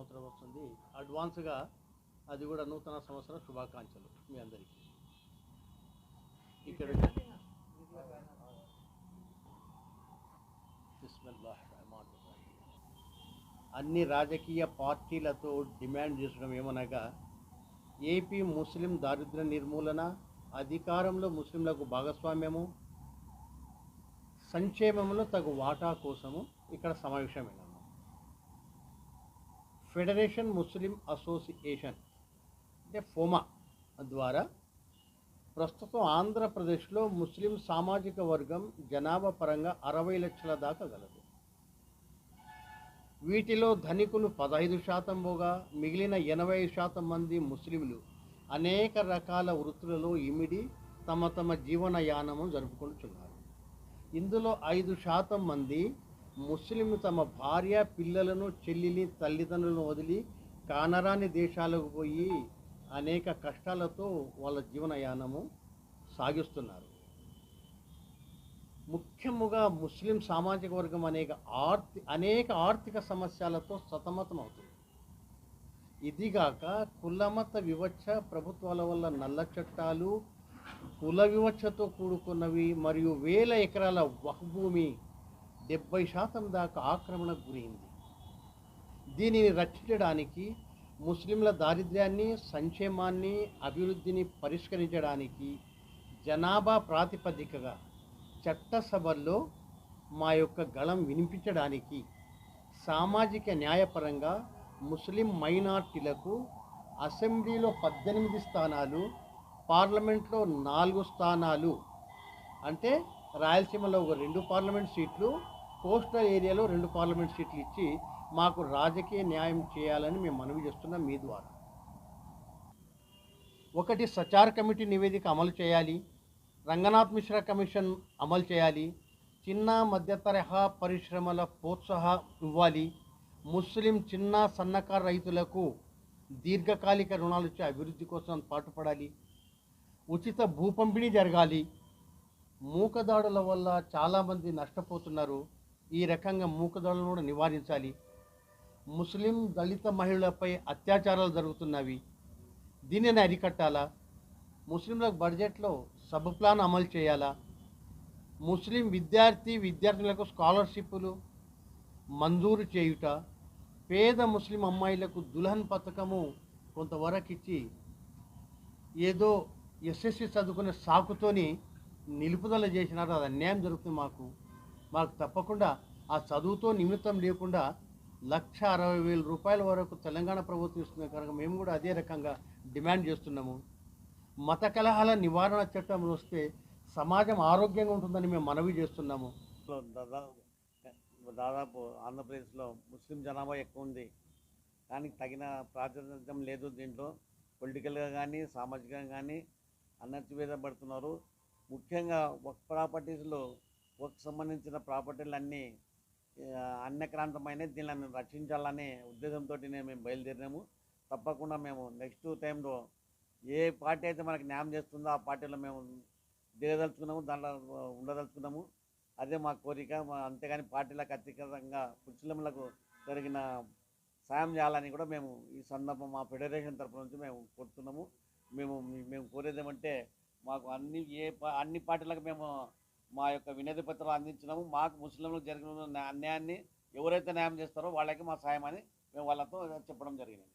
సంవత్సరం వస్తుంది. అడ్వాన్స్గా అది కూడా నూతన సంవత్సర శుభాకాంక్షలు మీ అందరికీ. ఇక్కడ. అన్ని రాజకీయ పార్టీలతో డిమాండ్ చేసడం ఏమనగా ఏపీ ముస్లిం దారిద్ర్య నిర్మూలన అధికారంలో ముస్లింలకు భాగస్వామ్యము సంక్షేమంలో తగు వాటా కోసము ఇక్కడ సమావేశమైనాము ఫెడరేషన్ ముస్లిం అసోసియేషన్ అంటే ఫోమా ద్వారా ప్రస్తుతం ఆంధ్రప్రదేశ్లో ముస్లిం సామాజిక వర్గం జనాభా పరంగా అరవై లక్షల దాకా గలదు. వీటిలో ధనికులు పదహైదు శాతం పోగా మిగిలిన ఎనభై శాతం మంది ముస్లింలు అనేక రకాల వృత్తులలో ఇమిడి తమ తమ జీవనయానము జరుపుకుంటున్నారు. ఇందులో ఐదు శాతం మంది ముస్లింలు తమ భార్య పిల్లలను చెల్లిని తల్లిదండ్రులను వదిలి కానరాని దేశాలకు పోయి అనేక కష్టాలతో వాళ్ళ జీవనయానము సాగిస్తున్నారు. ముఖ్యముగా ముస్లిం సామాజిక వర్గం అనేక ఆర్థి అనేక ఆర్థిక సమస్యలతో సతమతమవుతుంది. ఇదిగాక కులమత వివక్ష ప్రభుత్వాల వల్ల నల్ల చట్టాలు కుల వివక్షతో కూడుకున్నవి మరియు వేల ఎకరాల వహ్భూమి డెబ్బై శాతం దాకా ఆక్రమణకు గురైంది. దీనిని రక్షించడానికి ముస్లింల దారిద్ర్యాన్ని సంక్షేమాన్ని అభివృద్ధిని పరిష్కరించడానికి జనాభా ప్రాతిపదికగా చట్టసభల్లో మా యొక్క గళం వినిపించడానికి సామాజిక న్యాయపరంగా ముస్లిం మైనార్టీలకు అసెంబ్లీలో పద్దెనిమిది స్థానాలు పార్లమెంట్లో నాలుగు స్థానాలు అంటే రాయలసీమలో ఒక రెండు పార్లమెంట్ సీట్లు కోస్టల్ ఏరియాలో రెండు పార్లమెంట్ సీట్లు ఇచ్చి మాకు రాజకీయ న్యాయం చేయాలని మేము మనవి చేస్తున్నాం మీ ద్వారా. ఒకటి సచార్ కమిటీ నివేదిక అమలు చేయాలి రంగనాథ్ మిశ్రా కమిషన్ అమలు చేయాలి చిన్న మధ్య తరహా పరిశ్రమల ప్రోత్సాహం ఇవ్వాలి ముస్లిం చిన్న సన్నకారు రైతులకు దీర్ఘకాలిక రుణాలు ఇచ్చే అభివృద్ధి కోసం పాటుపడాలి ఉచిత భూ పంపిణీ జరగాలి. మూకదాడుల వల్ల చాలామంది నష్టపోతున్నారు. ఈ రకంగా మూకదాడులను కూడా నివారించాలి. ముస్లిం దళిత మహిళలపై అత్యాచారాలు జరుగుతున్నవి. దీనిని అరికట్టాలా? ముస్లింలకు బడ్జెట్లో సబ్ ప్లాన్ అమలు చేయాలా? ముస్లిం విద్యార్థి విద్యార్థులకు స్కాలర్షిప్లు మంజూరు చేయుట పేద ముస్లిం అమ్మాయిలకు దుల్హన్ పథకము కొంతవరకు ఇచ్చి ఏదో ఎస్ఎస్సి చదువుకునే సాకుతోని నిలుపుదల చేసినారు. అది అన్యాయం జరుగుతుంది మాకు. మాకు తప్పకుండా ఆ చదువుతో నిమిత్తం లేకుండా లక్ష అరవై వేల రూపాయల వరకు తెలంగాణ ప్రభుత్వం ఇస్తుంది కనుక మేము కూడా అదే రకంగా డిమాండ్ చేస్తున్నాము. మత కలహాల నివారణ చట్టం వస్తే సమాజం ఆరోగ్యంగా ఉంటుందని మేము మనవి చేస్తున్నాము. దాదాపు దాదాపు ఆంధ్రప్రదేశ్లో ముస్లిం జనాభా ఎక్కువ ఉంది. కానీ తగిన ప్రాతినిధ్యం లేదు దీంట్లో. పొలిటికల్గా కానీ సామాజికంగా కానీ అణచివేయబడుతున్నారు ముఖ్యంగా ఒక ప్రాపర్టీస్లో వర్క్ సంబంధించిన ప్రాపర్టీలు అన్నీ ఆ, అన్యక్రాంతమైన దీనిని రక్షించాలనే ఉద్దేశంతో మేము బయలుదేరినాము. తప్పకుండా మేము నెక్స్ట్ టైంలో ఏ పార్టీ అయితే మనకు న్యాయం చేస్తుందో ఆ పార్టీలో మేము దిగదలుచుకున్నాము దాంట్లో ఉండదలుచుకున్నాము. అదే మా కోరిక అంతేగాని పార్టీలకు అత్యధికంగా ముస్లింలకు జరిగిన సాయం చేయాలని కూడా మేము ఈ సందర్భం మా ఫెడరేషన్ తరపు నుంచి మేము కోరుతున్నాము. మేము మేము కోరేది ఏమంటే మాకు అన్ని ఏ పా- అన్ని పార్టీలకు మేము మా యొక్క వినతి పత్రాలు అందించినాము. మాకు ముస్లింలకు జరిగిన అన్యాయాన్ని ఎవరైతే న్యాయం చేస్తారో వాళ్ళకి మా సాయం అని మేము వాళ్ళతో చెప్పడం జరిగింది.